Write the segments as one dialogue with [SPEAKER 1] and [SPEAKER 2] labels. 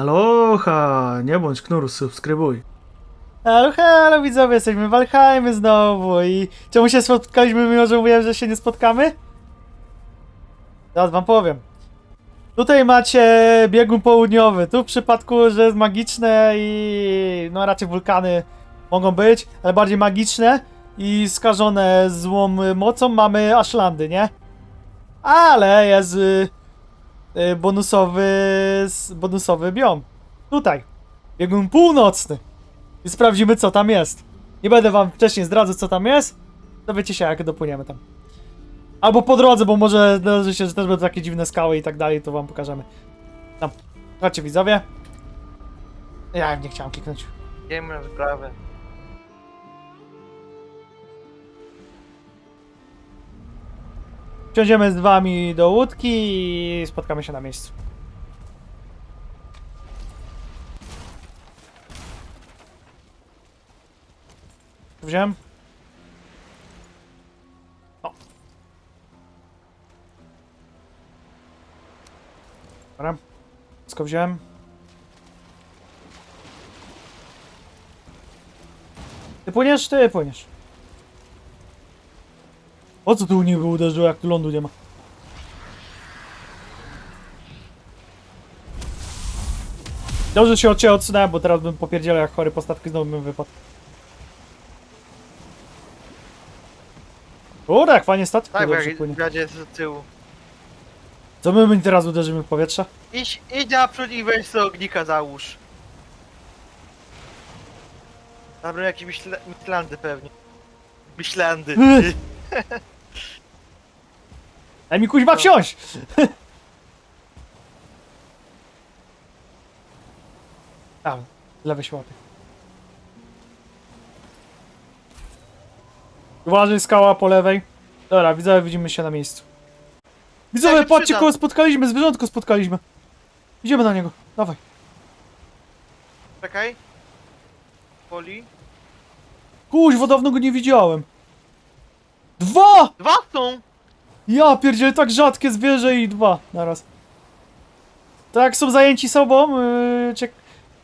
[SPEAKER 1] Aloha, nie bądź knur, subskrybuj.
[SPEAKER 2] Halo, halo widzowie, jesteśmy w znowu i czemu się spotkaliśmy, mimo że mówiłem, że się nie spotkamy? Zaraz wam powiem. Tutaj macie biegun południowy, tu w przypadku, że jest magiczne i no raczej wulkany mogą być, ale bardziej magiczne i skażone złą mocą mamy Ashlandy, nie? Ale jest y, bonusowy, s- bonusowy biom. Tutaj, biegun północny. I sprawdzimy, co tam jest. Nie będę wam wcześniej zdradzał, co tam jest. Dowiecie się, jak dopłyniemy tam. Albo po drodze, bo może zdarzy się, że też będą takie dziwne skały i tak dalej, to wam pokażemy. Tam. Chodźcie, widzowie. Ja nie chciałem kliknąć.
[SPEAKER 3] Nie ma sprawy.
[SPEAKER 2] Wsiądziemy z wami do łódki i spotkamy się na miejscu. Wziąłem. O. Dobra. Wszystko wziąłem. Ty płyniesz? Ty płyniesz. O co tu niby uderzyło, jak tu lądu nie ma? Dobrze się od ciebie odsunąłem, bo teraz bym popierdzielał jak chory postatki znowu bym wypadł. Kurde, jak fajnie statki
[SPEAKER 3] Tak, bo
[SPEAKER 2] dobrze
[SPEAKER 3] jak
[SPEAKER 2] płynie.
[SPEAKER 3] z tyłu.
[SPEAKER 2] Co my, my teraz uderzymy w powietrze?
[SPEAKER 3] Idź, idź naprzód i weź sobie ognika załóż. Dobra, jakieś myśla, myślandy pewnie. Myślandy.
[SPEAKER 2] Daj mi kuźwa wsiąść! A, lewe się łapie. Uważaj, skała po lewej. Dobra, widzowie, widzimy się na miejscu. Widzowie,
[SPEAKER 3] się
[SPEAKER 2] patrzcie, kogo spotkaliśmy, zwierzątko spotkaliśmy. Idziemy na niego, dawaj.
[SPEAKER 3] Czekaj. Poli.
[SPEAKER 2] Kuźwa, dawno go nie widziałem. Dwa!
[SPEAKER 3] Dwa są!
[SPEAKER 2] Ja pierdzielę, tak rzadkie zwierzę i dwa naraz. Tak są zajęci sobą, yy, ciek-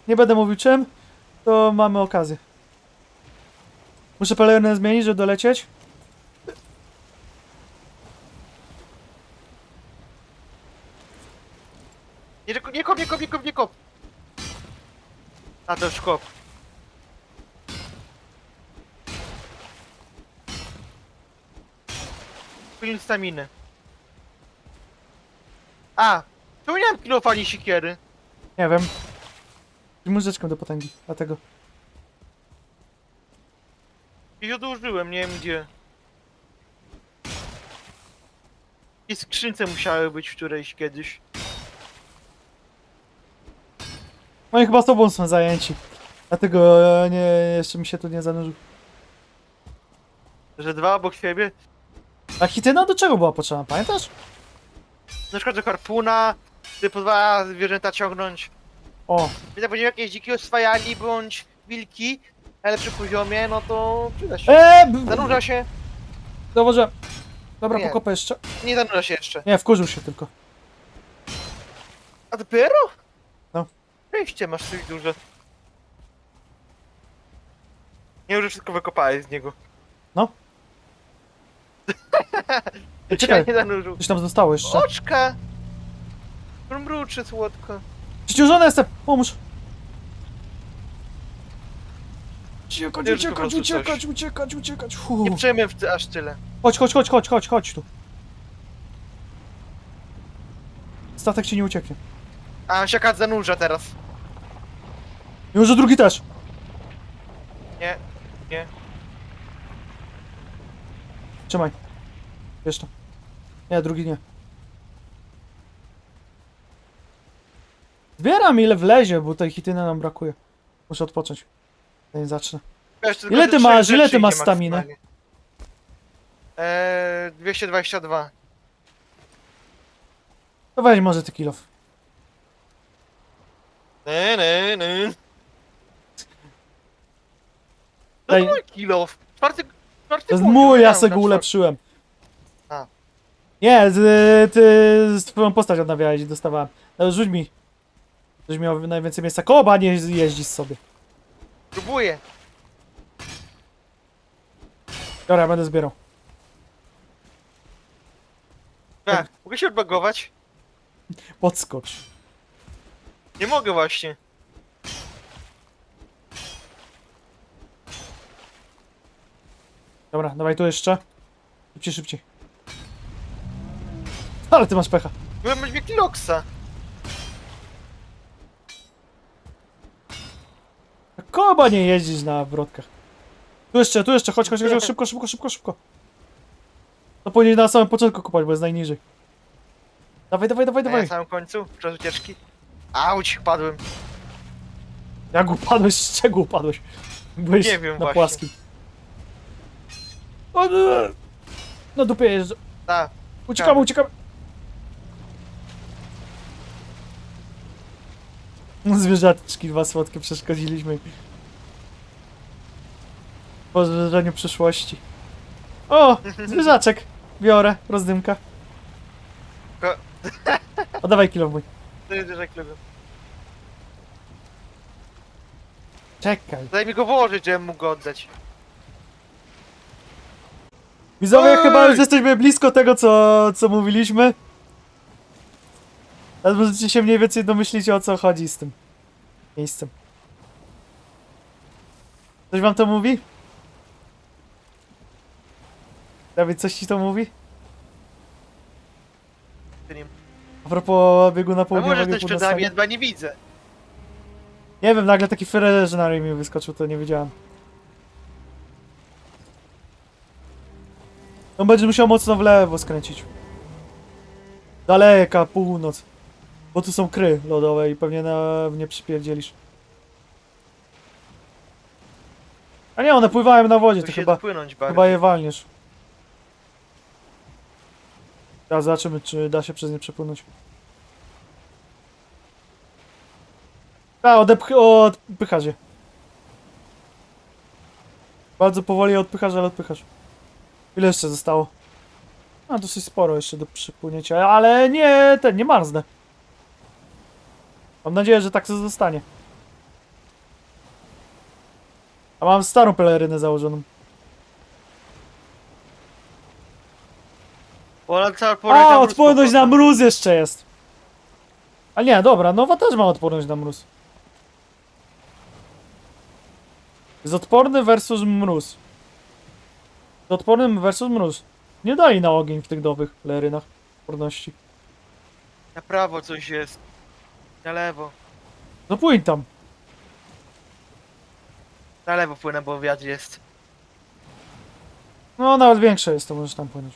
[SPEAKER 2] nie będę mówił czym, to mamy okazję. Muszę pelerynę zmienić, żeby dolecieć.
[SPEAKER 3] Nie, nie kop, nie kop, nie kop, nie kop. A to już kop. Piln staminy. A! Czemu nie mam kilofa ani sikiery?
[SPEAKER 2] Nie wiem. Z Muzyczką do potęgi, dlatego.
[SPEAKER 3] I odłożyłem, nie wiem gdzie. I skrzynce musiały być w którejś kiedyś.
[SPEAKER 2] Oni chyba z tobą są zajęci. Dlatego e, nie, jeszcze mi się tu nie zanurzył.
[SPEAKER 3] Że dwa obok siebie.
[SPEAKER 2] A hityna do czego była potrzebna, pamiętasz?
[SPEAKER 3] Na przykład do harpuna, który pozwala zwierzęta ciągnąć.
[SPEAKER 2] O,
[SPEAKER 3] Widzę, będziemy jakieś dziki oswajali bądź wilki, ale przy poziomie, no to przyda się.
[SPEAKER 2] eee! b-
[SPEAKER 3] Zanurza się.
[SPEAKER 2] Dobrze. Dobra,
[SPEAKER 3] Nie.
[SPEAKER 2] pokopę jeszcze.
[SPEAKER 3] Nie zanurza się jeszcze.
[SPEAKER 2] Nie, wkurzył się tylko.
[SPEAKER 3] A dopiero?
[SPEAKER 2] No.
[SPEAKER 3] Wejście masz coś duże. Nie, już wszystko wykopałeś z niego.
[SPEAKER 2] Ej, Czekaj,
[SPEAKER 3] nie zanurzył.
[SPEAKER 2] coś tam zostało jeszcze.
[SPEAKER 3] Oczka! Mruczy słodko.
[SPEAKER 2] Przeciążony jestem! Pomóż! Uciekać,
[SPEAKER 3] Już po
[SPEAKER 2] uciekać, uciekać, uciekać, uciekać.
[SPEAKER 3] Nie przejmę w- aż tyle.
[SPEAKER 2] Chodź, chodź, chodź, chodź, chodź, chodź tu. Statek ci nie ucieknie.
[SPEAKER 3] A siaka zanurza teraz.
[SPEAKER 2] I może drugi też.
[SPEAKER 3] Nie, nie.
[SPEAKER 2] Trzymaj. Wiesz to. Nie, drugi nie. Zbieram ile wlezie, bo tej hityny nam brakuje. Muszę odpocząć. Zanim zacznę.
[SPEAKER 3] Wiesz, tylko
[SPEAKER 2] Ile ty
[SPEAKER 3] trzech
[SPEAKER 2] masz- ile
[SPEAKER 3] rzeczy
[SPEAKER 2] ty masz
[SPEAKER 3] idzie
[SPEAKER 2] staminy?
[SPEAKER 3] maksymalnie. Eee, 222.
[SPEAKER 2] To weź może ty kilof.
[SPEAKER 3] Ne, ne, ne. To
[SPEAKER 2] Daj.
[SPEAKER 3] mój kilof. Czwarty, czwarty
[SPEAKER 2] To jest
[SPEAKER 3] poziom,
[SPEAKER 2] mój, ja
[SPEAKER 3] miałem
[SPEAKER 2] sobie go
[SPEAKER 3] czwarty.
[SPEAKER 2] ulepszyłem. Nie, z, ty z twoją postać odnawiałeś i dostawałem. No, rzuć mi. Żeś miał najwięcej miejsca. Koba nie jeździsz sobie.
[SPEAKER 3] Próbuję.
[SPEAKER 2] Dobra, będę zbierał.
[SPEAKER 3] A, mogę się odbagować?
[SPEAKER 2] Podskocz.
[SPEAKER 3] Nie mogę właśnie.
[SPEAKER 2] Dobra, dawaj tu jeszcze. Szybciej, szybciej. Ale ty masz pecha.
[SPEAKER 3] Byłem wielki Loxa.
[SPEAKER 2] Koba nie jeździsz na wrotkach. Tu jeszcze, tu jeszcze, chodź, chodź, chodź, szybko, szybko, szybko, szybko. To powinien na samym początku kopać, bo jest najniżej. Dawaj, dawaj, dawaj,
[SPEAKER 3] Na
[SPEAKER 2] dawaj.
[SPEAKER 3] samym końcu, czas ucieczki. Auć, padłem.
[SPEAKER 2] Jak upadłeś, z czego upadłeś? Byłeś
[SPEAKER 3] Nie wiem
[SPEAKER 2] na
[SPEAKER 3] właśnie.
[SPEAKER 2] płaskim. O, nie. Na dupie jeżdżę.
[SPEAKER 3] Tak.
[SPEAKER 2] Uciekamy, uciekamy. Zwierzaczki dwa słodkie przeszkodziliśmy. W poszerzeniu przyszłości. O! Zwierzaczek! Biorę, rozdymka.
[SPEAKER 3] Ko-
[SPEAKER 2] O, dawaj kilo mój.
[SPEAKER 3] To jest dużo klubu.
[SPEAKER 2] Czekaj.
[SPEAKER 3] Daj mi go włożyć, żebym mógł go oddać.
[SPEAKER 2] Widzowie,
[SPEAKER 3] Ej!
[SPEAKER 2] chyba już jesteśmy blisko tego, co, co mówiliśmy. Ale możecie się mniej więcej domyślić, o co chodzi z tym miejscem. Coś wam to mówi? Dawid, coś ci to mówi? A propos biegu na
[SPEAKER 3] A
[SPEAKER 2] południe.
[SPEAKER 3] może coś przed nami, nie widzę.
[SPEAKER 2] Nie wiem, nagle taki Ferrari mi wyskoczył, to nie wiedziałem. No będziesz musiał mocno w lewo skręcić. Daleka, północ. Bo tu są kry lodowe i pewnie na nie przypierdzielisz. A nie, one pływają na wodzie, to chyba,
[SPEAKER 3] dopłynąć bardziej.
[SPEAKER 2] chyba je walniesz. Teraz zobaczymy, czy da się przez nie przepłynąć. A, odepch odpychasz je. Bardzo powoli odpychasz, ale odpychasz. Ile jeszcze zostało? A, dosyć sporo jeszcze do przypłynięcia, ale nie, ten, nie marznę. Mam nadzieję, że tak to zostanie. A mam starą pelerynę założoną.
[SPEAKER 3] Odporność
[SPEAKER 2] A, odporność na mróz jeszcze jest. A nie, dobra, nowa też ma odporność na mróz. Jest odporny versus mróz. Z odpornym versus mróz. Nie dali na ogień w tych nowych lerynach odporności.
[SPEAKER 3] Na prawo coś jest. Na lewo.
[SPEAKER 2] No płyń tam.
[SPEAKER 3] Na lewo płynę, bo wiatr jest.
[SPEAKER 2] No nawet większe jest, to możesz tam płynąć.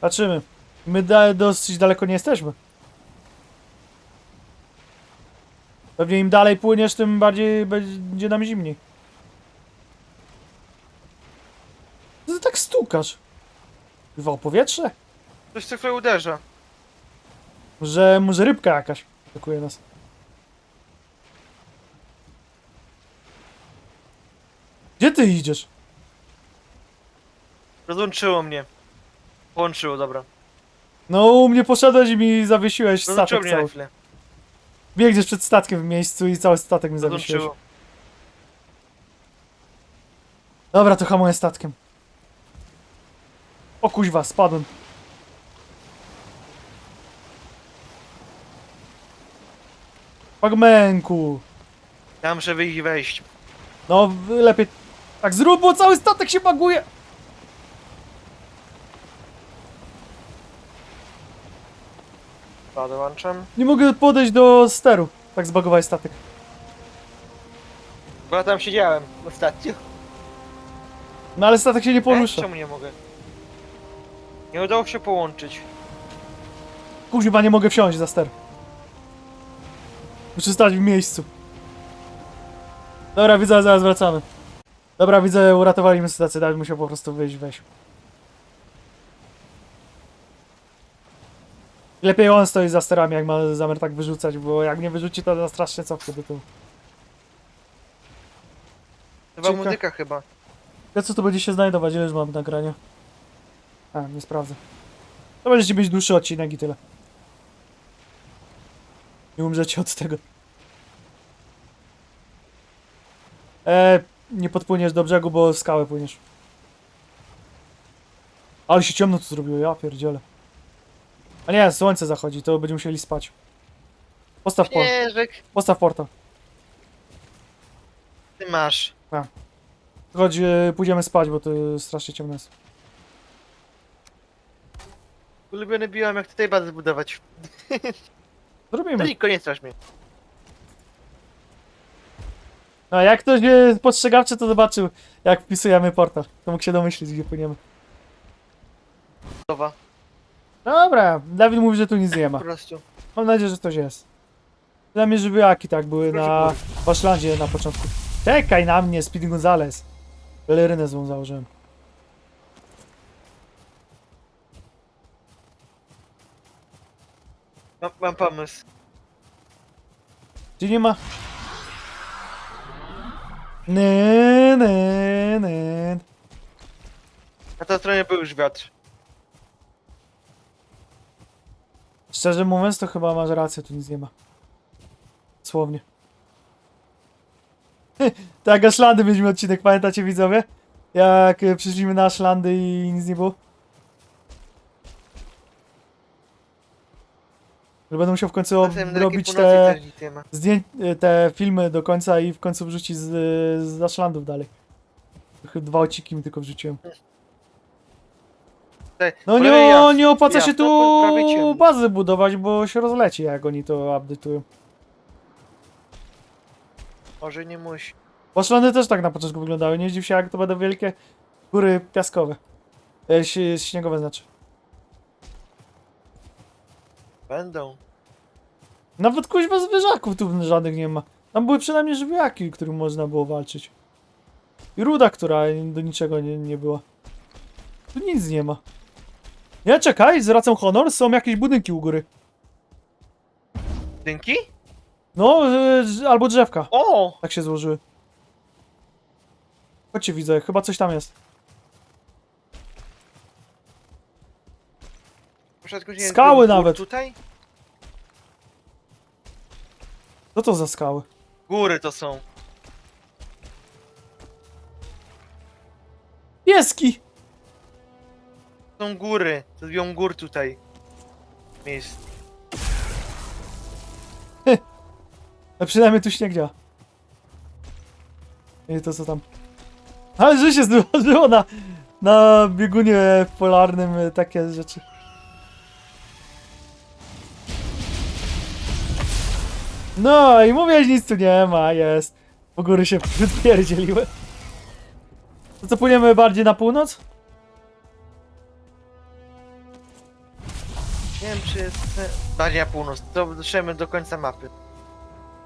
[SPEAKER 2] Patrzymy. My da dosyć daleko nie jesteśmy. Pewnie im dalej płyniesz, tym bardziej będzie nam zimniej. Co ty tak stukasz? Chyba powietrze?
[SPEAKER 3] Coś co chwilę uderza.
[SPEAKER 2] Że może rybka jakaś atakuje nas. Gdzie ty idziesz?
[SPEAKER 3] Rozłączyło mnie. Połączyło, dobra.
[SPEAKER 2] No u mnie poszedłeś i mi zawiesiłeś statek
[SPEAKER 3] Rozłączyło mnie na
[SPEAKER 2] cały.
[SPEAKER 3] chwilę.
[SPEAKER 2] Biegniesz przed statkiem w miejscu i cały statek mi zawiesiłeś.
[SPEAKER 3] Rozłączyło.
[SPEAKER 2] Dobra, to hamuję statkiem. O kuźwa, spadłem. Pagmenku.
[SPEAKER 3] Ja muszę wyjść i wejść.
[SPEAKER 2] No, w- lepiej tak zrób, bo cały statek się baguje.
[SPEAKER 3] Podłączam.
[SPEAKER 2] Nie mogę podejść do steru. Tak zbagowałeś statek.
[SPEAKER 3] Bo ja tam siedziałem ostatnio.
[SPEAKER 2] No ale statek się nie
[SPEAKER 3] E,
[SPEAKER 2] porusza.
[SPEAKER 3] czemu nie mogę? Nie udało się połączyć.
[SPEAKER 2] Kuźwa, nie mogę wsiąść za ster. Muszę stać w miejscu. Dobra, widzę, zaraz wracamy. Dobra, widzę, uratowaliśmy sytuację, Dawid musiał po prostu wyjść, weź. Lepiej on stoi za sterami, jak ma zamiar tak wyrzucać, bo jak mnie wyrzuci, to na strasznie cofnie do tyłu.
[SPEAKER 3] Chyba
[SPEAKER 2] Cieka-
[SPEAKER 3] muzyka chyba.
[SPEAKER 2] Ja co tu będzie się znajdować? Ile już mam nagrania? A, nie sprawdzę. To będziecie mieć dłuższy odcinek i tyle. Nie umrzecie od tego. E, nie podpłyniesz do brzegu, bo w skałę płyniesz. Ale się ciemno tu zrobiło, ja pierdzielę. A nie, słońce zachodzi, to będziemy musieli spać. Postaw, por
[SPEAKER 3] Śnieżek,
[SPEAKER 2] postaw portal.
[SPEAKER 3] ty masz.
[SPEAKER 2] Chodź, e, pójdziemy spać, bo to strasznie ciemno jest.
[SPEAKER 3] Ulubiony biom, jak tutaj bazę zbudować. No
[SPEAKER 2] Zrobimy.
[SPEAKER 3] i koniec strasz mnie.
[SPEAKER 2] A jak ktoś nie postrzegawczy, to zobaczył, jak wpisujemy portal. To mógł się domyślić, gdzie płyniemy.
[SPEAKER 3] Nowa,
[SPEAKER 2] Dobra, Dawid mówi, że tu nic nie ma.
[SPEAKER 3] po prostu.
[SPEAKER 2] Mam nadzieję, że coś jest. Przynajmniej żywiaki tak były na. Waszlandzie na początku. Czekaj na mnie, Speedy Gonzales. Pelerynę złą założyłem.
[SPEAKER 3] Mam, mam pomysł.
[SPEAKER 2] Czy nie ma? Nie, nie, nie.
[SPEAKER 3] Na tej stronie był już wiatr.
[SPEAKER 2] Szczerze mówiąc, to chyba masz rację, tu nic nie ma. Słownie. tak, Ashlandy mieliśmy odcinek, pamiętacie widzowie? Jak e, przyszliśmy na Ashlandy i nic nie było? Że będę musiał w końcu robić
[SPEAKER 3] północy
[SPEAKER 2] te,
[SPEAKER 3] też nic nie ma.
[SPEAKER 2] zdję- e, te filmy do końca i w końcu wrzucić z, z Ashlandów dalej. Chyba Dwa odcinki mi tylko wrzuciłem. No nie, nie opłaca się
[SPEAKER 3] po
[SPEAKER 2] tu
[SPEAKER 3] ciemno.
[SPEAKER 2] bazy budować, bo się rozleci jak oni to update'ują.
[SPEAKER 3] Może nie musi.
[SPEAKER 2] Poszlony też tak na początku wyglądały, nie zdziw się jak to będą wielkie góry piaskowe. E, ś- śniegowe znaczy.
[SPEAKER 3] Będą.
[SPEAKER 2] Nawet kuźwa zwierzaków tu żadnych nie ma. Tam były przynajmniej żywiaki, którym można było walczyć. I ruda, która do niczego nie, nie była. Tu nic nie ma. Nie, czekaj, zwracam honor, są jakieś budynki u góry.
[SPEAKER 3] Dynki?
[SPEAKER 2] No, drz- albo drzewka.
[SPEAKER 3] O!
[SPEAKER 2] Tak się złożyły. Chodźcie, widzę, chyba coś tam jest.
[SPEAKER 3] Początku nie
[SPEAKER 2] Skały
[SPEAKER 3] był
[SPEAKER 2] nawet.
[SPEAKER 3] Tutaj?
[SPEAKER 2] Co to za skały?
[SPEAKER 3] Góry to są.
[SPEAKER 2] Pieski!
[SPEAKER 3] Są góry. To biom gór tutaj. Miejsc.
[SPEAKER 2] No przynajmniej tu śnieg działa. Nie to co tam. Ale że się złożyło na, na biegunie polarnym e, takie rzeczy. No i mówię, że nic tu nie ma, jest. Bo góry się wypierdzieliły. To co, płyniemy bardziej na północ?
[SPEAKER 3] Nie wiem czy jest... Bardziej na północ. To dotrzemy do końca mapy.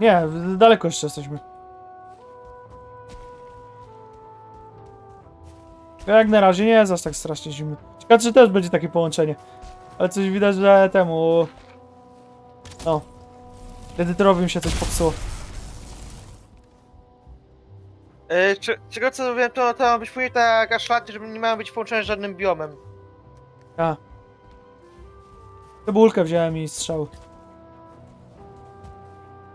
[SPEAKER 2] Nie, daleko jeszcze jesteśmy. Jak na razie nie jest aż tak strasznie zimny. Ciekawe, czy też będzie takie połączenie. Ale coś widać, że temu... No. Edytorowi mi się coś popsuło.
[SPEAKER 3] Czy, czego co wiem, to, to ma być później taka szlaty, żeby nie mają być połączone z żadnym biomem.
[SPEAKER 2] A. Cebulkę wziąłem i strzał.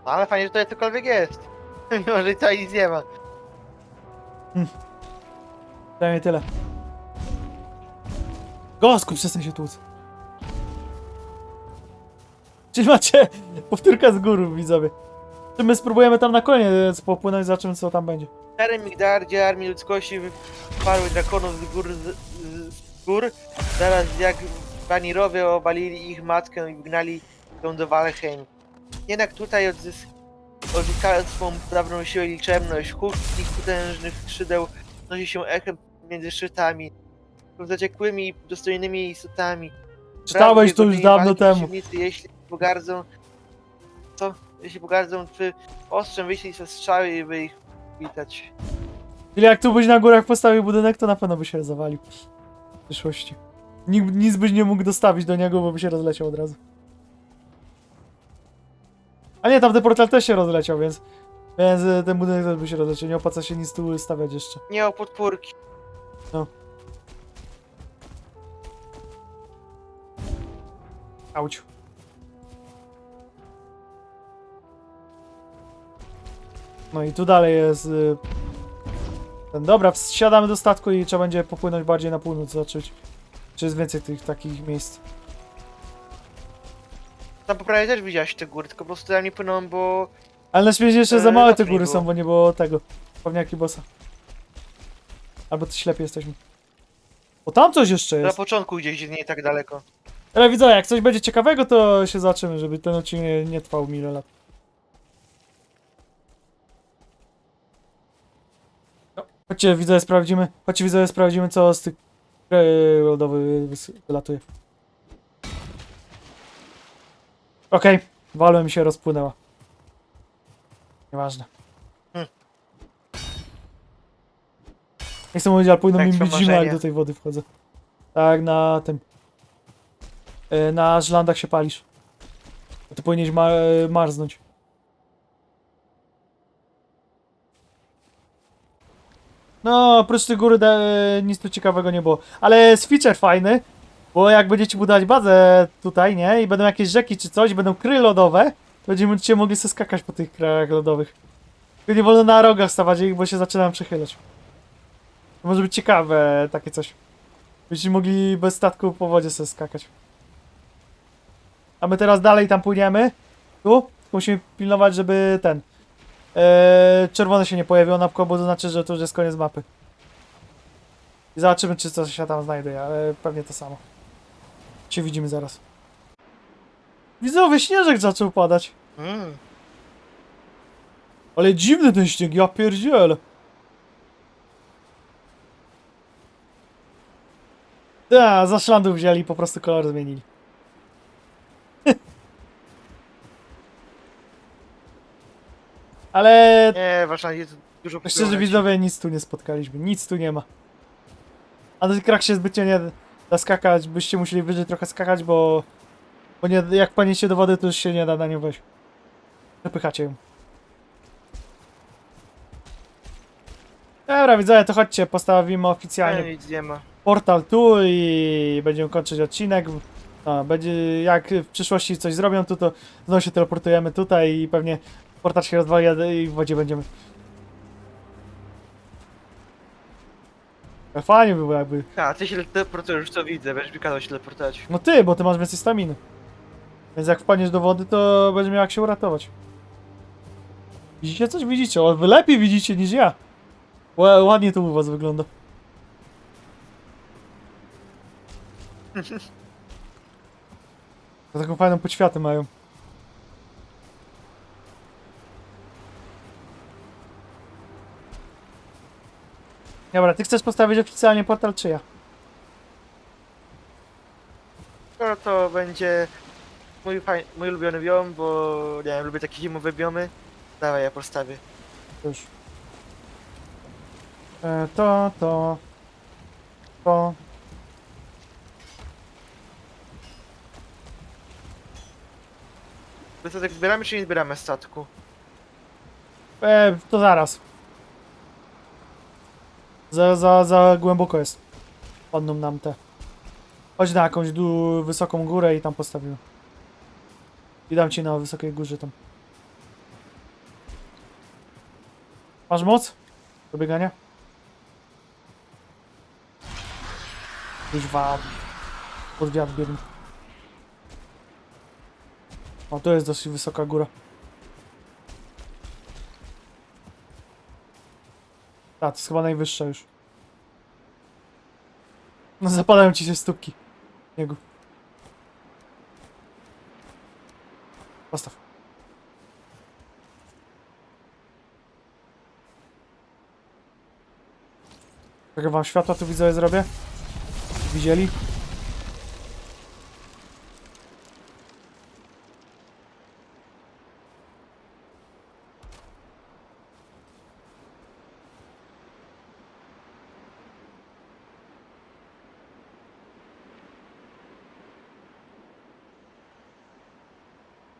[SPEAKER 3] No, ale fajnie, że tutaj cokolwiek jest. Mimo, że tutaj nic nie ma.
[SPEAKER 2] Przynajmniej tyle. Gosku, przestań się tłuc. Czyli macie powtórka z góry, widzowie. Czy my spróbujemy tam na koniec popłynąć, zobaczymy co tam będzie.
[SPEAKER 3] Cztery Migdardzie armii ludzkości wyparły drakonów z gór, z, z gór. Zaraz jak banirowie obalili ich matkę i wygnali ją do Valheim. Jednak tutaj odzys- odzyskając swą dawną siłę i liczebność, huk ich potężnych skrzydeł nosi się echem między szczytami. Zaciekłymi, dostojnymi istotami.
[SPEAKER 2] Czytałeś to już dawno temu.
[SPEAKER 3] Jeśli pogardzą... Co? Jeśli pogardzą twy ostrzem, wyślij swe strzały, by ich witać.
[SPEAKER 2] Czyli jak tu byś na górach postawił budynek, to na pewno by się zawalił. W przyszłości. Nikt, nic byś nie mógł dostawić do niego, bo by się rozleciał od razu. A nie, tamten portal też się rozleciał, więc... Więc e, ten budynek też by się rozleciał. Nie opłaca się nic tu stawiać jeszcze.
[SPEAKER 3] Nie o podpórki.
[SPEAKER 2] Auć. No i tu dalej jest... y, Ten, dobra, wsiadamy do statku i trzeba będzie popłynąć bardziej na północ, zobaczyć. Czy jest więcej tych takich miejsc.
[SPEAKER 3] Tam po prawej też widziałeś te góry, tylko po prostu tam nie płyną, bo...
[SPEAKER 2] Ale na śmierci jeszcze za
[SPEAKER 3] E,
[SPEAKER 2] małe te góry
[SPEAKER 3] było.
[SPEAKER 2] są, bo nie było tego. Pewniaki bossa. Albo to ślepy jesteśmy. O, tam coś jeszcze
[SPEAKER 3] Na
[SPEAKER 2] jest.
[SPEAKER 3] początku gdzieś nie tak daleko.
[SPEAKER 2] Ale widzę, jak coś będzie ciekawego, to się zobaczymy, żeby ten odcinek nie, nie trwał mile lat. Chodźcie, widzę, sprawdzimy. Chodźcie, widzę, sprawdzimy, co z tych e, wys- wylatuje. Okej, walę mi się rozpłynęła. Nieważne.
[SPEAKER 3] Hmm.
[SPEAKER 2] Nie chcę mówić, ale powinno
[SPEAKER 3] Tak,
[SPEAKER 2] mi być zimno, jak do tej wody wchodzę. Tak, na tym. E, Na żlandach się palisz. Ty powinieneś ma e, marznąć. No, oprócz tej góry e, nic tu ciekawego nie było. Ale jest feature fajny, bo jak będziecie budować bazę tutaj, nie? I będą jakieś rzeki czy coś, będą kry lodowe, to będziecie mogli sobie skakać po tych krajach lodowych. Tylko nie wolno na rogach stawać ich, bo się zaczynam przechylać. To może być ciekawe takie coś. Będziecie mogli bez statku po wodzie sobie skakać. A my teraz dalej tam płyniemy. Tu. Musimy pilnować, żeby ten. E, czerwone się nie pojawiło na bo to znaczy, że to już jest koniec mapy. I zobaczymy, czy coś się tam znajduje, ale pewnie to samo. Się widzimy zaraz. Widzowie, śnieżek zaczął padać.
[SPEAKER 3] Mm.
[SPEAKER 2] Ale dziwny ten śnieg, ja pierdzielę. Da, za szlandu wzięli i po prostu kolor zmienili. Ale
[SPEAKER 3] Nie, właśnie jest dużo
[SPEAKER 2] szczerze widzowie, nic tu nie spotkaliśmy, nic tu nie ma. A tych krach się zbytnio nie da skakać, byście musieli wyżej trochę skakać, bo... Bo nie, jak paniecie do wody, to już się nie da na nią wejść. Wypychacie ją. Dobra, widzowie, to chodźcie, postawimy oficjalnie
[SPEAKER 3] Nie, nic nie ma.
[SPEAKER 2] portal tu i będziemy kończyć odcinek. No, będzie, jak w przyszłości coś zrobią tu, to znowu się teleportujemy tutaj i pewnie portal się rozwali i w wodzie będziemy. Ale Fajnie by było jakby.
[SPEAKER 3] A, ty się teleportujesz, co widzę, będziesz mi kazał się teleportować.
[SPEAKER 2] No ty, bo ty masz więcej staminy. Więc jak wpadniesz do wody, to będziesz miał jak się uratować. Widzicie coś? Widzicie? O, wy lepiej widzicie niż ja. Ła- Ładnie to u was wygląda. To taką fajną podświatę mają. Dobra, ty chcesz postawić oficjalnie portal, czy ja?
[SPEAKER 3] No to będzie mój, faj... mój ulubiony biom, bo nie wiem, lubię takie zimowe biomy. Dawaj, ja postawię.
[SPEAKER 2] Już. E, to, to. To.
[SPEAKER 3] My to tak zbieramy czy nie zbieramy statku?
[SPEAKER 2] E, to zaraz. Za, za, za głęboko jest. Padną nam te. Chodź na jakąś wysoką górę i tam postawimy. I dam ci na wysokiej górze tam. Masz moc? Do biegania? Już wam. Pod wiatr biegnę. O, to jest dosyć wysoka góra. A, to jest chyba najwyższa już. No zapadają ci się stópki. Niego. Postaw. Jak wam światła tu widzowie zrobię? Widzieli?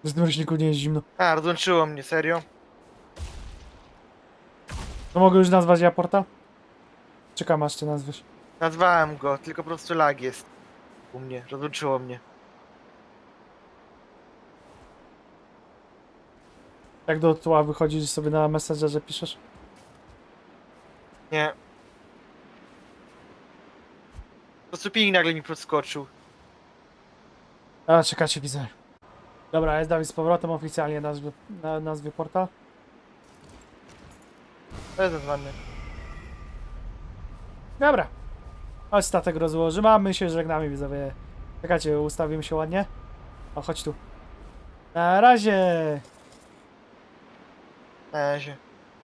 [SPEAKER 2] Z tym rośniku nie jest zimno.
[SPEAKER 3] A, rozłączyło mnie, serio?
[SPEAKER 2] To mogę już nazwać ja portal? Czekam aż cię nazwiesz.
[SPEAKER 3] Nazwałem go, tylko po prostu lag jest. U mnie, rozłączyło mnie.
[SPEAKER 2] Jak do tła wychodzisz sobie na Messengerze piszesz?
[SPEAKER 3] Nie. Po prostu ping nagle mi podskoczył.
[SPEAKER 2] A, czekacie, widzę. Dobra, jest Dawid z powrotem oficjalnie nazwy, na, nazwie portal.
[SPEAKER 3] To jest nazwany.
[SPEAKER 2] Dobra. Chodź statek rozłożymy, a my się żegnamy, widzowie. Czekajcie, ustawimy się ładnie. O, chodź tu. Na razie.
[SPEAKER 3] Na razie.